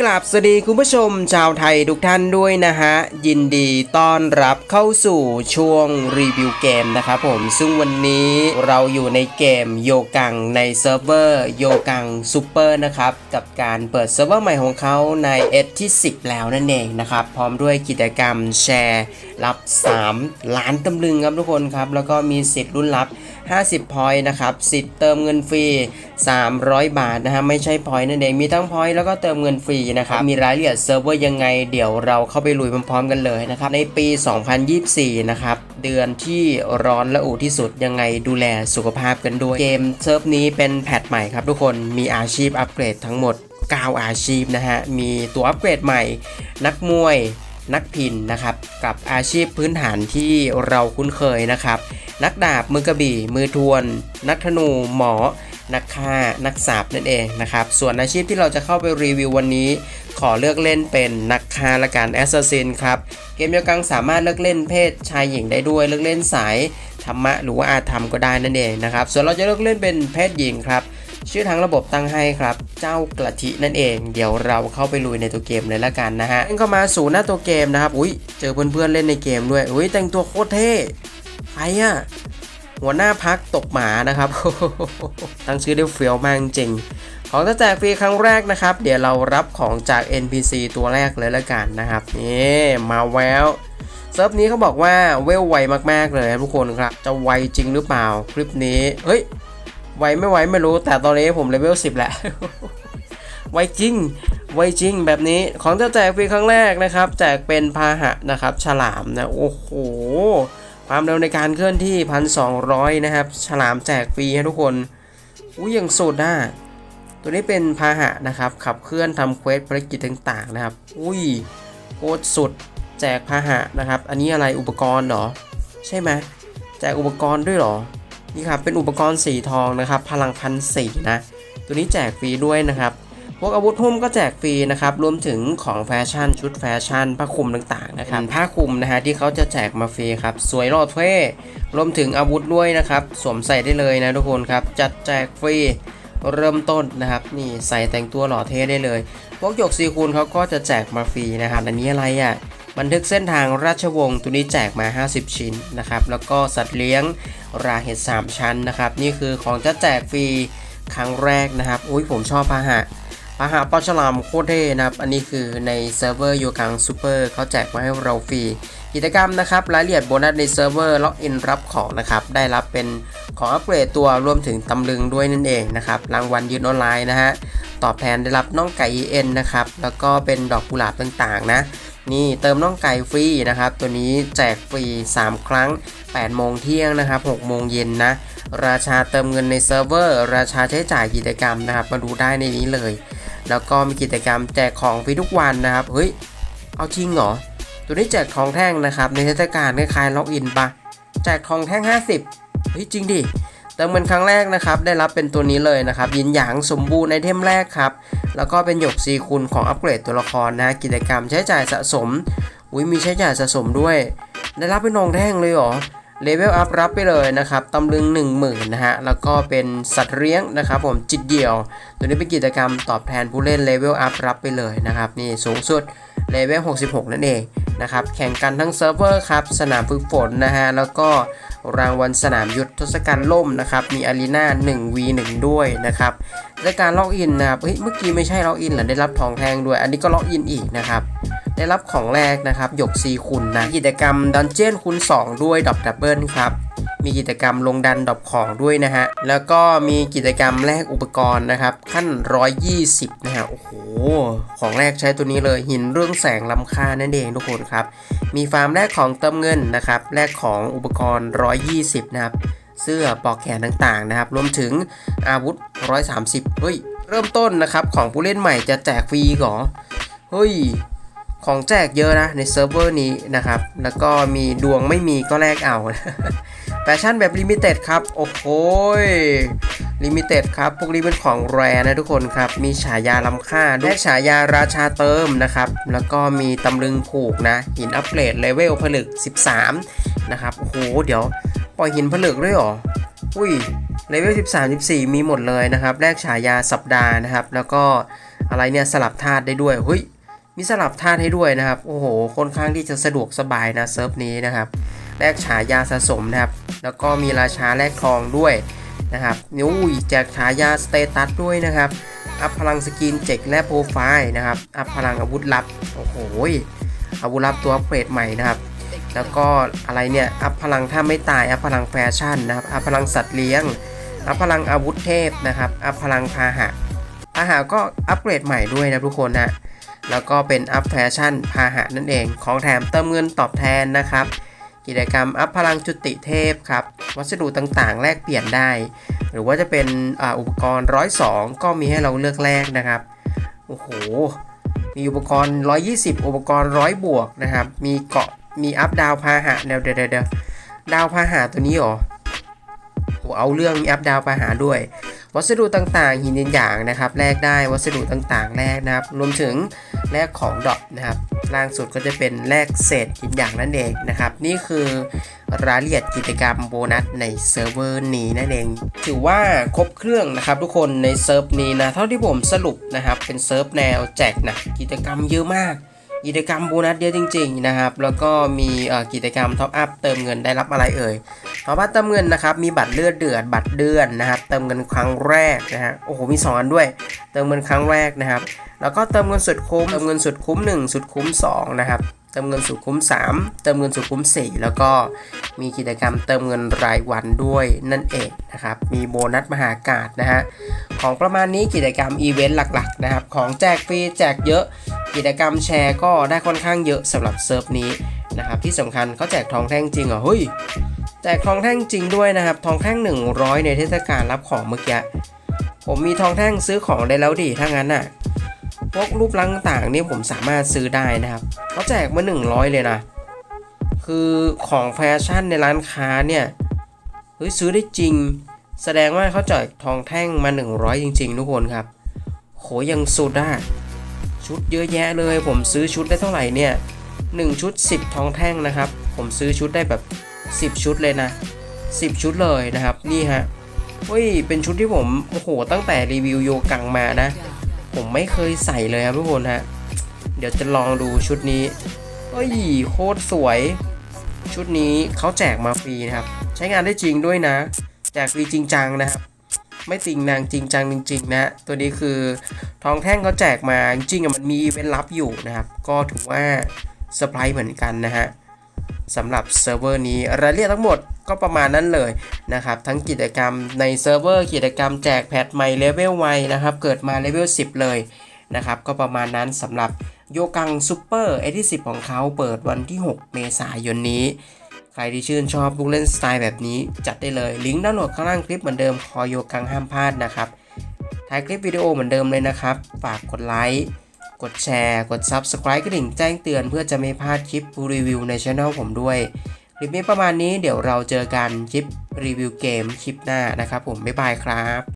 กราบสวัสดีคุณผู้ชมชาวไทยทุกท่านด้วยนะฮะ ยินดีต้อนรับเข้าสู่ช่วงรีวิวเกมนะครับผมซึ่งวันนี้เราอยู่ในเกมโยกังในเซิร์ฟเวอร์โยกังซูเปอร์นะครับ กับการเปิดเซิร์ฟเวอร์ใหม่ของเขาใน S ที่ 10 แล้วนั่นเองนะครับ พร้อมด้วยกิจกรรมแชร์รับ 3 ล้านตำลึงครับทุกคนครับ แล้วก็มีสิทธิ์รุ่นรับ 50พอยต์นะครับ สิทธิ์เติมเงินฟรี 300 บาทนะฮะ ไม่ใช่พอยต์นั่นเอง มีทั้งพอยต์แล้วก็เติมเงินฟรีนะครับ มีรายละเอียดเซิร์ฟเวอร์ยังไง เดี๋ยวเราเข้าไปลุยพร้อมๆกันเลยนะครับ ในปี 2024 นะครับ เดือนที่ร้อนและอุที่สุดยังไงดูแลสุขภาพกันด้วย เกมเซิร์ฟนี้เป็นแพทใหม่ครับทุกคน มีอาชีพอัปเกรดทั้งหมด9อาชีพนะฮะ มีตัวอัปเกรดใหม่ นักมวย นักพินนะครับกับอาชีพพื้นฐานที่เราคุ้นเคยนะครับ นักดาบมือกระบี่มือทวน นักธนูหมอ นักฆ่านักสาบนั่นเองนะครับส่วนอาชีพที่เราจะเข้าไปรีวิววันนี้ ขอเลือกเล่นเป็นนักฆ่าละกันแอสซัสซินครับเกมเดียวกันสามารถเลือกเล่นเพศชายหญิงได้ด้วยเลือกเล่นสายธรรมะหรือว่าอาธรรมก็ได้นั่นเองนะครับส่วนเราจะเลือกเล่นเป็นเพศหญิงครับ ชื่อทางระบบตั้งให้ครับ เจ้ากระทินั่นเอง เดี๋ยวเราเข้าไปลุยในตัวเกมเลยละกันนะฮะเล่นเข้ามาสู่หน้าตัวเกมนะครับ อุ้ยเจอเพื่อนๆเล่นในเกมด้วย อุ้ยแต่งตัวโคตรเท่ใครอะหัวหน้าพักตกหมานะครับ ตั้งชื่อได้เฟี้ยวมากจริง ของจะแจกฟรีครั้งแรกนะครับ เดี๋ยวเรารับของจาก NPC ตัวแรกเลยละกันนะครับ นี่มาแววเซิร์ฟนี้เขาบอกว่าเวลไวมากๆเลยทุกคนครับ จะไวจริงหรือเปล่าคลิปนี้ เฮ้ย ไวไม่ไวไม่รู้แต่ตอนนี้ผมเลเวล10แหล้วไวจริงไวจริงแบบนี้ของจะแจกฟรีครั้งแรกนะครับ แจกเป็นพาหะนะครับ ฉลามนะโอ้โหความเร็วในการเคลื่อนที่ 1,200 นะครับ ฉลามแจกฟรีให้ทุกคนอุ้ยอย่างสุดอะตัวนี้เป็นพาหะนะครับ ขับเคลื่อนทำเควสภารกิจต่างๆนะครับ อุ้ยโคตรสุด แจกพาหะนะครับ อันนี้อะไรอุปกรณ์เหรอ ใช่ไหมแจกอุปกรณ์ด้วยเหรอ นี่ครับเป็นอุปกรณ์สีทองนะครับ พลังพันสีนะตัวนี้แจกฟรีด้วยนะครับ พวกอาวุธหุ้มก็แจกฟรีนะครับ รวมถึงของแฟชั่นชุดแฟชั่นผ้าคลุมต่างๆนะครับผ้าคลุมนะฮะที่เขาจะแจกมาฟรีครับ สวยหล่อเท่รวมถึงอาวุธด้วยนะครับ สวมใส่ได้เลยนะทุกคนครับ จัดแจกฟรีเริ่มต้นนะครับ นี่ใส่แต่งตัวหล่อเท่ได้เลย พวกหยกซีคูณเขาก็จะแจกมาฟรีนะครับอันนี้อะไรอะบันทึกเส้นทางราชวงศ์ตัวนี้แจกมา 50 ชิ้นนะครับ แล้วก็สัตว์เลี้ยง ราเห็ด3 ชั้นนะครับ นี่คือของจะแจกฟรีครั้งแรกนะครับ อุ้ยผมชอบพาหะพาหะปลาฉลามโคตรเท่นะครับ อันนี้คือในเซิร์ฟเวอร์โยกังซูเปอร์เขาแจกมาให้เราฟรี กิจกรรมนะครับ รายละเอียดโบนัสในเซิร์ฟเวอร์ล็อกอินรับของนะครับ ได้รับเป็นของอัปเกรดตัวรวมถึงตำลึงด้วยนั่นเองนะครับ รางวัลยืนออนไลน์นะฮะ ตอบแทนได้รับน้องไก่ EN นะครับ แล้วก็เป็นดอกกุหลาบต่างๆนะ นี่เติมน้องไก่ฟรีนะครับ ตัวนี้แจกฟรี 3 ครั้ง 8 โมงเที่ยงนะครับ 6 โมงเย็นนะ ราชาเติมเงินในเซิร์ฟเวอร์ ราชาใช้จ่ายกิจกรรมนะครับ มาดูได้ในนี้เลย แล้วก็มีกิจกรรมแจกของฟรีทุกวันนะครับ เฮ้ย เอาจริงเหรอ ตัวนี้แจกทองแท่งนะครับ ในเทศกาลคล้ายๆล็อกอินปะแจกทองแท่ง 50 เฮ้ยจริงดิ เติมเงินครั้งแรกนะครับ ได้รับเป็นตัวนี้เลยนะครับ ยินหยางสมบูรณ์ในเทมแรกครับ แล้วก็เป็นหยกซีคูณของอัปเกรดตัวละครนะ กิจกรรมใช้จ่ายสะสม อุ้ยมีใช้จ่ายสะสมด้วย ได้รับเป็นนองแท่งเลยเหรอ เลเวลอัพรับไปเลยนะครับ ตำลึง 10,000นะฮะ แล้วก็เป็นสัตว์เลี้ยงนะครับผม จิตเดี่ยว ตัวนี้เป็นกิจกรรมตอบแทนผู้เล่นเลเวลอัพรับไปเลยนะครับ นี่สูงสุดเลเวล 66 นั่นเอง นะครับแข่งกันทั้งเซิร์ฟเวอร์ครับสนามฝึกฝนนะฮะแล้วก็รางวัลสนามยุทธทศกัณฐ์ล่มนะครับมีอารีนา 1v1 ด้วยนะครับและการล็อกอินนะครับเฮ้ยเมื่อกี้ไม่ใช่ล็อกอินเหรอได้รับทองแท่งด้วย อันนี้ก็ล็อกอินอีกนะครับได้รับของแรกนะครับหยกซีคุณนะกิจกรรมดันเจี้ยนคูณ2ด้วยดอบดับเบิลครับ มีกิจกรรมลงดันดอบของด้วยนะฮะ แล้วก็มีกิจกรรมแลกอุปกรณ์นะครับ ขั้น 120 นะฮะ โอ้โห ของแรกใช้ตัวนี้เลยหินเรื่องแสงล้ำค่านั่นเองทุกคนครับ มีฟาร์มแลกของเติมเงินนะครับ แลกของอุปกรณ์ 120 นะครับ เสื้อปอกแขนต่างๆนะครับ รวมถึงอาวุธ 130 เฮ้ย เริ่มต้นนะครับของผู้เล่นใหม่จะแจกฟรีหรอ เฮ้ยของแจกเยอะนะในเซิร์ฟเวอร์นี้นะครับ แล้วก็มีดวงไม่มีก็แลกเอา แฟชั่นแบบลิมิเต็ดครับ โอ้โหลิมิเต็ดครับ พวกนี้เป็นของแรนะทุกคนครับ มีฉายาล้ำค่าด้วยฉายาราชาเติมนะครับ แล้วก็มีตำลึงผูกนะ หินอัปเกรดเลเวลผลึก 13 นะครับ โอ้โห เดี๋ยว ปล่อยหินผลึกด้วยหรอ อุ้ย เลเวล 13 14 มีหมดเลยนะครับแลกฉายาสัปดาห์นะครับ แล้วก็อะไรเนี่ยสลับธาตุได้ด้วยเฮ้ยมีสลับธาตุให้ด้วยนะครับ โอ้โห ค่อนข้างที่จะสะดวกสบายนะเซิร์ฟนี้นะครับ แลกฉายาสะสมนะครับ แล้วก็มีราชาแลกทองด้วยนะครับนิ้วแจกฉายาสเตตัสด้วยนะครับ อัพพลังสกินเจ็กและโปรไฟล์นะครับ อัพพลังอาวุธลับ โอ้โห อาวุธลับตัวอัปเกรดใหม่นะครับ แล้วก็อะไรเนี่ย อัพพลังถ้าไม่ตาย อัพพลังแฟชั่นนะครับ อัพพลังสัตว์เลี้ยง อัพพลังอาวุธเทพนะครับ อัพพลังพาหะพาหะก็อัปเกรดใหม่ด้วยนะทุกคนนะ แล้วก็เป็นอัพแฟชั่นพาหะนั่นเอง ของแถมเติมเงินตอบแทนนะครับ กิจกรรมอัพพลังจุติเทพครับ วัสดุต่างๆ แลกเปลี่ยนได้ หรือว่าจะเป็นออุปกรณ์ 102 ก็มีให้เราเลือกแลกนะครับ โอ้โห มีอุปกรณ์ 120 อุปกรณ์ 100 บวกนะครับ มีเกาะ มีอัพดาวพาหะเดี๋ยวเดี๋ยวเดี๋ยวดาวพาหะตัวนี้หรอโหเอาเรื่องมีอัพดาวพาหะด้วย วัสดุต่างๆ หินอย่างนะครับ แลกได้ วัสดุต่างๆ แลกนะครับ รวมถึงแลกของดรอปนะครับ ล่างสุดก็จะเป็นแลกเศษหินอย่างนั่นเองนะครับ นี่คือรายละเอียดกิจกรรมโบนัสในเซิร์ฟเวอร์นี้นั่นเอง ถือว่าครบเครื่องนะครับทุกคนในเซิร์ฟนี้นะ เท่าที่ผมสรุปนะครับ เป็นเซิร์ฟแนวแจกหนะกิจกรรมเยอะมาก กิจกรรมโบนัสเยอะจริง ๆ นะครับ แล้วก็มีกิจกรรมท็อปอัพเติมเงินได้รับอะไรเอ่ยท็อปอัพเติมเงินนะครับมีบัตรเลือดเดือดบัตรเดือนนะครับเติมเงินครั้งแรกนะฮะโอ้โหมีสองอันด้วย เติมเงินครั้งแรกนะครับ แล้วก็เติมเงินสุดคุ้มเติมเงินสุดคุ้ม 1 สุดคุ้ม2นะครับ เติมเงินสุดคุ้ม3 เติมเงินสุดคุ้ม4 แล้วก็มีกิจกรรมเติมเงินรายวันด้วยนั่นเองนะครับ มีโบนัสมหากาศนะฮะ ของประมาณนี้กิจกรรมอีเวนต์หลักๆนะครับ ของแจกฟรีแจกเยอะ กิจกรรมแชร์ก็ได้ค่อนข้างเยอะสำหรับเซิร์ฟนี้นะครับ ที่สำคัญเขาแจกทองแท่งจริงเหรอ เฮ้ย แจกทองแท่งจริงด้วยนะครับ ทองแท่ง 100 ในเทศกาลรับของเมื่อกี้ ผมมีทองแท่งซื้อของได้แล้วดิ ถ้างั้นน่ะ พวกรูปลังต่างนี่ผมสามารถซื้อได้นะครับเขาแจกมา 100 เลยนะ คือของแฟชั่นในร้านค้าเนี่ยเฮ้ยซื้อได้จริง แสดงว่าเขาแจกทองแท่งมา 100 จริง ๆ ทุกคนครับโหยังสุดอะชุดเยอะแยะเลย ผมซื้อชุดได้เท่าไหร่เนี่ย1ชุด 10 ทองแท่งนะครับ ผมซื้อชุดได้แบบ 10 ชุดเลยนะ 10 ชุดเลยนะครับ นี่ฮะเฮ้ยเป็นชุดที่ผมโอ้โหตั้งแต่รีวิวโยกังมานะ ผมไม่เคยใส่เลยครับทุกคนฮะ เดี๋ยวจะลองดูชุดนี้เฮ้ยโคตรสวย ชุดนี้เขาแจกมาฟรีนะครับ ใช้งานได้จริงด้วยนะ แจกฟรีจริงจังนะครับ ไม่ติงนางจริงจังจริงๆนะตัวนี้คือทองแท่งเขาแจกมาจริงๆอะมันมีอีเวนต์ลับอยู่นะครับ ก็ถือว่าเซอร์ไพรส์เหมือนกันนะฮะสำหรับเซิร์ฟเวอร์นี้รายละเอียดทั้งหมด ก็ประมาณนั้นเลยนะครับ ทั้งกิจกรรมในเซิร์ฟเวอร์กิจกรรมแจกแพทใหม่เลเวลไวนะครับ เกิดมาเลเวล10 เลยนะครับ ก็ประมาณนั้นสำหรับโยกังซูเปอร์เอที่10 ของเขาเปิดวันที่ 6 เมษายนนี้ ใครที่ชื่นชอบลูกเล่นสไตล์แบบนี้ จัดได้เลยลิงก์ดาวน์โหลดข้างล่างคลิปเหมือนเดิมคอโยกังห้ามพลาดนะครับท้ายคลิปวิดีโอเหมือนเดิมเลยนะครับ ฝากกดไลค์กดแชร์ กด Subscribe กระดิ่งแจ้งเตือนเพื่อจะไม่พลาดคลิปรีวิวในช่องผมด้วย คลิปนี้ประมาณนี้เดี๋ยวเราเจอกันคลิปรีวิวเกมคลิปหน้านะครับผมบ๊ายบายครับ